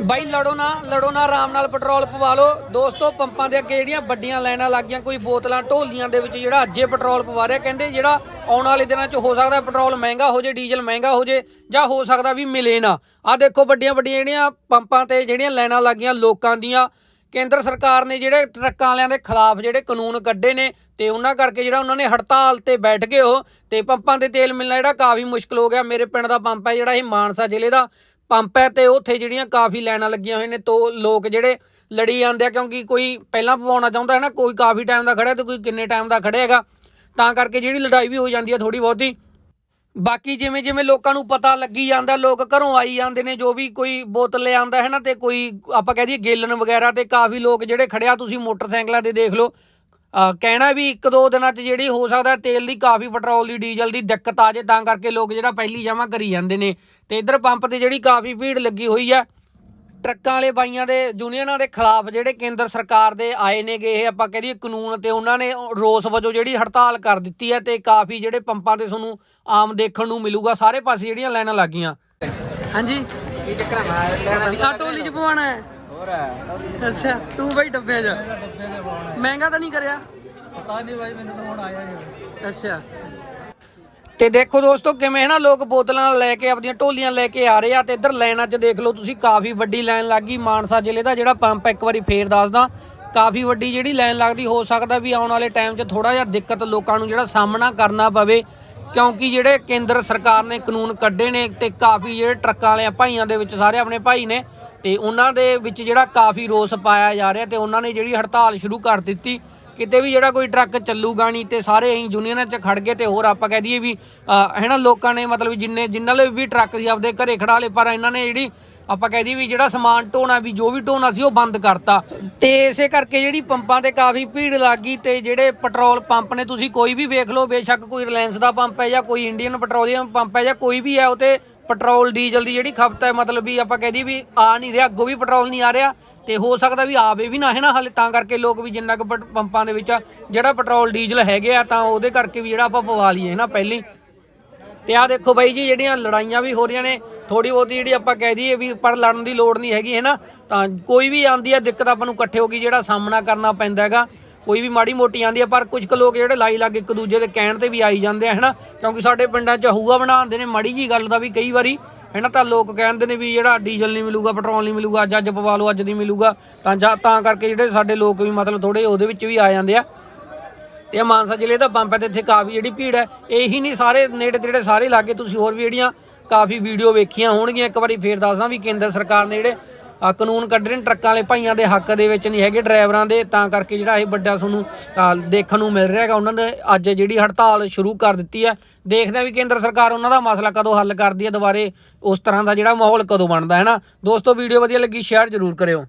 ਬਾਈ ਲੜੋ ਨਾ ਲੜੋ ਨਾ, ਆਰਾਮ ਨਾਲ ਪੈਟਰੋਲ ਪਵਾ ਲਓ। ਦੋਸਤੋ, ਪੰਪਾਂ ਦੇ ਅੱਗੇ ਜਿਹੜੀਆਂ ਵੱਡੀਆਂ ਲਾਈਨਾਂ ਲੱਗ ਗਈਆਂ ਕੋਈ ਬੋਤਲਾਂ ਢੋਲੀਆਂ ਦੇ ਵਿੱਚ ਜਿਹੜਾ ਅੱਜੇ ਪੈਟਰੋਲ ਪਵਾ ਰਿਹਾ, ਕਹਿੰਦੇ ਜਿਹੜਾ ਆਉਣ ਵਾਲੇ ਦਿਨਾਂ 'ਚ ਹੋ ਸਕਦਾ ਪੈਟਰੋਲ ਮਹਿੰਗਾ ਹੋ ਜੇ, ਡੀਜ਼ਲ ਮਹਿੰਗਾ ਹੋ ਜੇ, ਜਾਂ ਹੋ ਸਕਦਾ ਵੀ ਮਿਲੇ ਨਾ। ਆ ਦੇਖੋ ਵੱਡੀਆਂ ਵੱਡੀਆਂ ਜਿਹੜੀਆਂ ਪੰਪਾਂ ਤੇ ਜਿਹੜੀਆਂ ਲਾਈਨਾਂ ਲੱਗੀਆਂ ਲੋਕਾਂ ਦੀਆਂ, ਕੇਂਦਰ ਸਰਕਾਰ ਨੇ ਜਿਹੜੇ ਟਰੱਕਾਂ ਵਾਲਿਆਂ ਦੇ ਖਿਲਾਫ ਜਿਹੜੇ ਕਾਨੂੰਨ ਕੱਢੇ ਨੇ, ਤੇ ਉਹਨਾਂ ਕਰਕੇ ਜਿਹੜਾ ਉਹਨਾਂ ਨੇ ਹੜਤਾਲ ਤੇ ਬੈਠ ਗਏ ਉਹ, ਤੇ ਪੰਪਾਂ ਤੇ ਤੇਲ ਮਿਲਣਾ ਜਿਹੜਾ ਕਾਫੀ ਮੁਸ਼ਕਲ ਹੋ ਗਿਆ। ਮੇਰੇ ਪਿੰਡ ਦਾ ਪੰਪ ਹੈ ਜਿਹੜਾ ਇਹ ਮਾਨਸਾ ਜ਼ਿਲ੍ਹੇ ਦਾ ਪੰਪ ਹੈ ਤੇ ਉੱਥੇ ਜਿਹੜੀਆਂ ਕਾਫੀ ਲਾਈਨਾਂ ਲੱਗੀਆਂ ਹੋਈਆਂ ਨੇ, ਤੋ ਲੋਕ ਜਿਹੜੇ ਲੜੀ ਜਾਂਦੇ ਆ, ਕਿਉਂਕਿ ਕੋਈ ਪਹਿਲਾਂ ਪਵਾਉਣਾ ਚਾਹੁੰਦਾ ਹੈ ਨਾ, ਕੋਈ ਕਾਫੀ ਟਾਈਮ ਦਾ ਖੜਿਆ ਤੇ ਕੋਈ ਕਿੰਨੇ ਟਾਈਮ ਦਾ ਖੜਿਆ ਹੈਗਾ। ਤਾਂ ਕਰਕੇ ਜਿਹੜੀ ਲੜਾਈ ਵੀ ਹੋ ਜਾਂਦੀ ਹੈ ਥੋੜੀ ਬਹੁਤੀ। ਬਾਕੀ ਜਿਵੇਂ ਜਿਵੇਂ ਲੋਕਾਂ ਨੂੰ ਪਤਾ ਲੱਗੀ ਜਾਂਦਾ, ਲੋਕ ਘਰੋਂ ਆਈ ਜਾਂਦੇ ਨੇ, ਜੋ ਵੀ ਕੋਈ ਬੋਤਲ ਲੈ ਆਂਦਾ ਹੈ ਨਾ, ਤੇ ਕੋਈ ਆਪਾਂ ਕਹਿ ਦਈਏ ਗੇਲਨ ਵਗੈਰਾ ਤੇ ਕਾਫੀ ਲੋਕ ਜਿਹੜੇ ਖੜਿਆ ਤੁਸੀਂ ਮੋਟਰਸਾਈਕਲਾਂ ਤੇ ਦੇਖ ਲਓ ਕਹਿਣਾ ਵੀ ਇੱਕ ਦੋ ਦਿਨਾਂ 'ਚ ਜਿਹੜੀ ਹੋ ਸਕਦਾ ਤੇਲ ਦੀ ਕਾਫੀ ਪੈਟਰੋਲ ਦੀ ਡੀਜ਼ਲ ਦੀ ਦਿੱਕਤ ਆ ਜੇ ਤਾਂ ਕਰਕੇ ਲੋਕ ਜਿਹੜਾ ਪਹਿਲੀ ਜਮ੍ਹਾਂ ਕਰੀ ਜਾਂਦੇ ਨੇ। ਤੇ ਇਧਰ ਪੰਪ ਤੇ ਜਿਹੜੀ ਕਾਫੀ ਭੀੜ ਲੱਗੀ ਹੋਈ ਆ ਟਰੱਕਾਂ ਵਾਲੇ ਬਾਈਆਂ ਦੇ ਯੂਨੀਅਨਾਂ ਦੇ ਖਿਲਾਫ ਜਿਹੜੇ ਕੇਂਦਰ ਸਰਕਾਰ ਦੇ ਆਏ ਨੇਗੇ ਇਹ ਆਪਾਂ ਕਹਦੇ ਕਾਨੂੰਨ ਤੇ ਉਹਨਾਂ ਨੇ ਰੋਸ ਵਜੋਂ ਜਿਹੜੀ ਹੜਤਾਲ ਕਰ ਦਿੱਤੀ ਹੈ ਤੇ ਕਾਫੀ ਜਿਹੜੇ ਪੰਪਾਂ ਤੇ ਤੁਹਾਨੂੰ ਆਮ ਦੇਖਣ ਨੂੰ ਮਿਲੂਗਾ ਸਾਰੇ ਪਾਸੇ ਜਿਹੜੀਆਂ ਲਾਈਨਾਂ ਲੱਗੀਆਂ। ਹਾਂਜੀ। ਕੀ ਚੱਕਰ ਆ? ਟੋਲੀ ਚ ਪਵਾਉਣਾ ਹੈ। ਹੋਰ ਅੱਛਾ ਤੂੰ ਬਈ ਡੱਬਿਆਂ 'ਚ? ਮਹਿੰਗਾ ਤਾਂ ਨਹੀਂ ਕਰਿਆ? ਪਤਾ ਨਹੀਂ ਬਾਈ ਮੈਨੂੰ ਤਾਂ ਹੁਣ ਆਇਆ ਨਹੀਂ। ਅੱਛਾ। ਤੇ ਦੇਖੋ ਦੋਸਤੋ ਕਿਵੇਂ ਹੈ ਨਾ ਲੋਕ ਬੋਤਲਾਂ ਲੈ ਕੇ ਆਪਣੀਆਂ ਢੋਲੀਆਂ ਲੈ ਕੇ ਆ ਰਹੇ ਆ ਤੇ ਇੱਧਰ ਲਾਈਨਾਂ 'ਚ ਦੇਖ ਲਓ ਤੁਸੀਂ ਕਾਫੀ ਵੱਡੀ ਲਾਈਨ ਲੱਗ ਗਈ ਮਾਨਸਾ ਜ਼ਿਲ੍ਹੇ ਦਾ ਜਿਹੜਾ ਪੰਪ ਇੱਕ ਵਾਰੀ ਫੇਰ ਦੱਸਦਾ। ਕਾਫੀ ਵੱਡੀ ਜਿਹੜੀ ਲਾਈਨ ਲੱਗਦੀ ਹੋ ਸਕਦਾ ਵੀ ਆਉਣ ਵਾਲੇ ਟਾਈਮ 'ਚ ਥੋੜਾ ਜਿਹਾ ਦਿੱਕਤ ਲੋਕਾਂ ਨੂੰ ਜਿਹੜਾ ਸਾਹਮਣਾ ਕਰਨਾ ਪਵੇ ਕਿਉਂਕਿ ਜਿਹੜੇ ਕੇਂਦਰ ਸਰਕਾਰ ਨੇ ਕਾਨੂੰਨ ਕੱਢੇ ਨੇ ਤੇ ਕਾਫੀ ਜਿਹੜੇ ਟਰੱਕਾਂ ਵਾਲੇ ਭਾਈਆਂ ਦੇ ਵਿੱਚ ਸਾਰੇ ਆਪਣੇ ਭਾਈ ਨੇ ਤੇ ਉਹਨਾਂ ਦੇ ਵਿੱਚ ਜਿਹੜਾ ਕਾਫੀ ਰੋਸ ਪਾਇਆ ਜਾ ਰਿਹਾ ਤੇ ਉਹਨਾਂ ਨੇ ਜਿਹੜੀ ਹੜਤਾਲ ਸ਼ੁਰੂ ਕਰ ਦਿੱਤੀ ਕਿਤੇ ਵੀ ਜਿਹੜਾ ਕੋਈ ਟਰੱਕ ਚੱਲੂਗਾ ਨਹੀਂ ਤੇ ਸਾਰੇ ਅਸੀਂ ਯੂਨੀਅਨਾਂ 'ਚ ਖੜ ਗਏ ਤੇ ਹੋਰ ਆਪਾਂ ਕਹਿ ਦਈਏ ਵੀ ਅਹ, ਹੈ ਨਾ ਲੋਕਾਂ ਨੇ ਮਤਲਬ ਜਿੰਨੇ ਜਿੰਨਾਂ ਲਈ ਵੀ ਟਰੱਕ ਸੀ ਆਪਦੇ ਘਰੇ ਖੜਾ ਲਏ ਪਰ ਇਹਨਾਂ ਨੇ ਜਿਹੜੀ ਆਪਾਂ ਕਹਿ ਦਈਏ ਵੀ ਜਿਹੜਾ ਸਮਾਨ ਢੋਣਾ ਵੀ, ਜੋ ਵੀ ਢੋਣਾ ਸੀ, ਉਹ ਬੰਦ ਕਰਤਾ। ਤੇ ਇਸੇ ਕਰਕੇ ਜਿਹੜੀ ਪੰਪਾਂ ਤੇ ਕਾਫੀ ਭੀੜ ਲੱਗ ਗਈ ਤੇ ਜਿਹੜੇ ਪੈਟਰੋਲ ਪੰਪ ਨੇ, ਤੁਸੀਂ ਕੋਈ ਵੀ ਵੇਖ ਲਓ, ਬੇਸ਼ੱਕ ਕੋਈ ਰਿਲਾਇੰਸ ਦਾ ਪੰਪ ਹੈ ਜਾਂ ਕੋਈ ਇੰਡੀਅਨ ਪੈਟਰੋਲੀਅਮ ਪੰਪ ਹੈ ਜਾਂ ਕੋਈ ਵੀ ਹੈ ਉਹ ਤੇ ਪੈਟਰੋਲ, ਡੀਜ਼ਲ ਦੀ ਜਿਹੜੀ ਖਪਤ ਹੈ, ਮਤਲਬ ਵੀ ਆਪਾਂ ਕਹਿ ਦਈਏ ਵੀ ਆ ਨਹੀਂ ਰਿਹਾ, ਅੱਗੋਂ ਵੀ ਪੈਟਰੋਲ ਨਹੀਂ ਆ ਰਿਹਾ। ਤੇ ਹੋ ਸਕਦਾ ਵੀ ਆਵੇ ਵੀ ਨਾ, ਹੈ ਨਾ, ਹਾਲੇ ਤਾਂ ਕਰਕੇ ਲੋਕ ਵੀ ਜਿੰਨਾ ਕੁ ਪੈਟ- ਪੰਪਾਂ ਦੇ ਵਿੱਚ ਜਿਹੜਾ ਪੈਟਰੋਲ, ਡੀਜ਼ਲ ਹੈਗੇ ਆ, ਤਾਂ ਉਹਦੇ ਕਰਕੇ ਵੀ ਜਿਹੜਾ ਆਪਾਂ ਪਵਾ ਲਈਏ ਨਾ, ਪਹਿਲੀ। ਤੇ ਆ ਦੇਖੋ ਬਾਈ ਜੀ, ਜਿਹੜੀਆਂ ਲੜਾਈਆਂ ਵੀ ਹੋ ਰਹੀਆਂ ਨੇ ਥੋੜੀ ਬਹੁਤੀ ਜਿਹੜੀ ਆਪਾਂ ਕਹਿ ਦਈਏ ਵੀ ਪਰ ਲੜਨ ਦੀ ਲੋੜ ਨਹੀਂ ਹੈਗੀ ਹੈ ਨਾ ਤਾਂ ਕੋਈ ਵੀ ਆਂਦੀ ਆ, ਦਿੱਕਤ ਆਪਾਂ ਨੂੰ ਇਕੱਠੇ ਹੋ ਕੇ ਜਿਹੜਾ ਸਾਹਮਣਾ ਕਰਨਾ ਪੈਂਦਾ ਹੈਗਾ। ਕੋਈ ਵੀ ਮਾੜੀ ਮੋਟੀ ਆਂਦੀ ਹੈ ਪਰ ਕੁਝ ਕੁ ਲੋਕ ਜਿਹੜੇ ਲਾਈ ਲੱਗ ਇੱਕ ਦੂਜੇ ਦੇ ਕਹਿਣ ਤੇ ਵੀ ਆਈ ਜਾਂਦੇ ਆ, ਹੈਨਾ? ਕਿਉਂਕਿ ਸਾਡੇ ਪਿੰਡਾਂ 'ਚ ਹੂਆ ਬਣਾਉਂਦੇ ਨੇ ਮਾੜੀ ਜੀ ਗੱਲ ਦਾ ਵੀ ਕਈ ਵਾਰੀ, ਹੈਨਾ? ਤਾਂ ਲੋਕ ਕਹਿੰਦੇ ਨੇ ਵੀ ਜਿਹੜਾ ਡੀਜ਼ਲ ਨਹੀਂ ਮਿਲੂਗਾ, ਪੈਟਰੋਲ ਨਹੀਂ ਮਿਲੂਗਾ, ਅੱਜ ਅੱਜ ਪਵਾ ਲਓ, ਅੱਜ ਨਹੀਂ ਮਿਲੂਗਾ। ਤਾਂ ਜਾਂ ਤਾਂ ਕਰਕੇ ਜਿਹੜੇ ਸਾਡੇ ਲੋਕ ਵੀ ਮਤਲਬ ਥੋੜੇ ਉਹਦੇ ਵਿੱਚ ਵੀ ਆ ਜਾਂਦੇ ਆ। ਤੇ ਮਾਨਸਾ ਜ਼ਿਲ੍ਹੇ ਦਾ ਪੰਪ ਹੈ ਤੇ ਇੱਥੇ ਕਾਫੀ ਜਿਹੜੀ ਭੀੜ ਹੈ, ਇਹੀ ਨਹੀਂ ਸਾਰੇ ਨੇੜੇ ਤੇੜੇ ਸਾਰੇ ਲਾਗੇ ਤੁਸੀਂ ਹੋਰ ਵੀ ਜਿਹੜੀਆਂ ਕਾਫੀ ਵੀਡੀਓ ਵੇਖੀਆਂ ਹੋਣਗੀਆਂ। ਇੱਕ ਵਾਰੀ ਫੇਰ ਦੱਸਦਾ ਵੀ ਕੇਂਦਰ ਸਰਕਾਰ ਨੇ ਜਿਹੜੇ ਅ, ਕਾਨੂੰਨ ਕੱਢੇ ਨੇ ਟਰੱਕਾਂ ਵਾਲੇ ਭਾਈਆਂ ਦੇ ਹੱਕ ਦੇ ਵਿੱਚ ਨਹੀਂ ਹੈਗੇ ਡਰਾਈਵਰਾਂ ਦੇ ਤਾਂ ਕਰਕੇ ਜਿਹੜਾ ਇਹ ਵੱਡਾ ਤੁਹਾਨੂੰ ਦੇਖਣ ਨੂੰ ਮਿਲ ਰਿਹਾ ਹੈਗਾ। ਉਹਨਾਂ ਨੇ ਅੱਜ ਜਿਹੜੀ ਹੜਤਾਲ ਸ਼ੁਰੂ ਕਰ ਦਿੱਤੀ ਹੈ। ਦੇਖਦੇ ਆ ਵੀ ਕੇਂਦਰ ਸਰਕਾਰ ਉਹਨਾਂ ਦਾ ਮਸਲਾ ਕਦੋਂ ਹੱਲ ਕਰਦੀ ਹੈ। ਦੁਬਾਰੇ ਉਸ ਤਰ੍ਹਾਂ ਦਾ ਜਿਹੜਾ ਮਾਹੌਲ ਕਦੋਂ ਬਣਦਾ ਹੈ ਨਾ? ਦੋਸਤੋ ਵੀਡੀਓ ਵਧੀਆ ਲੱਗੀ ਸ਼ੇਅਰ ਜ਼ਰੂਰ ਕਰਿਓ।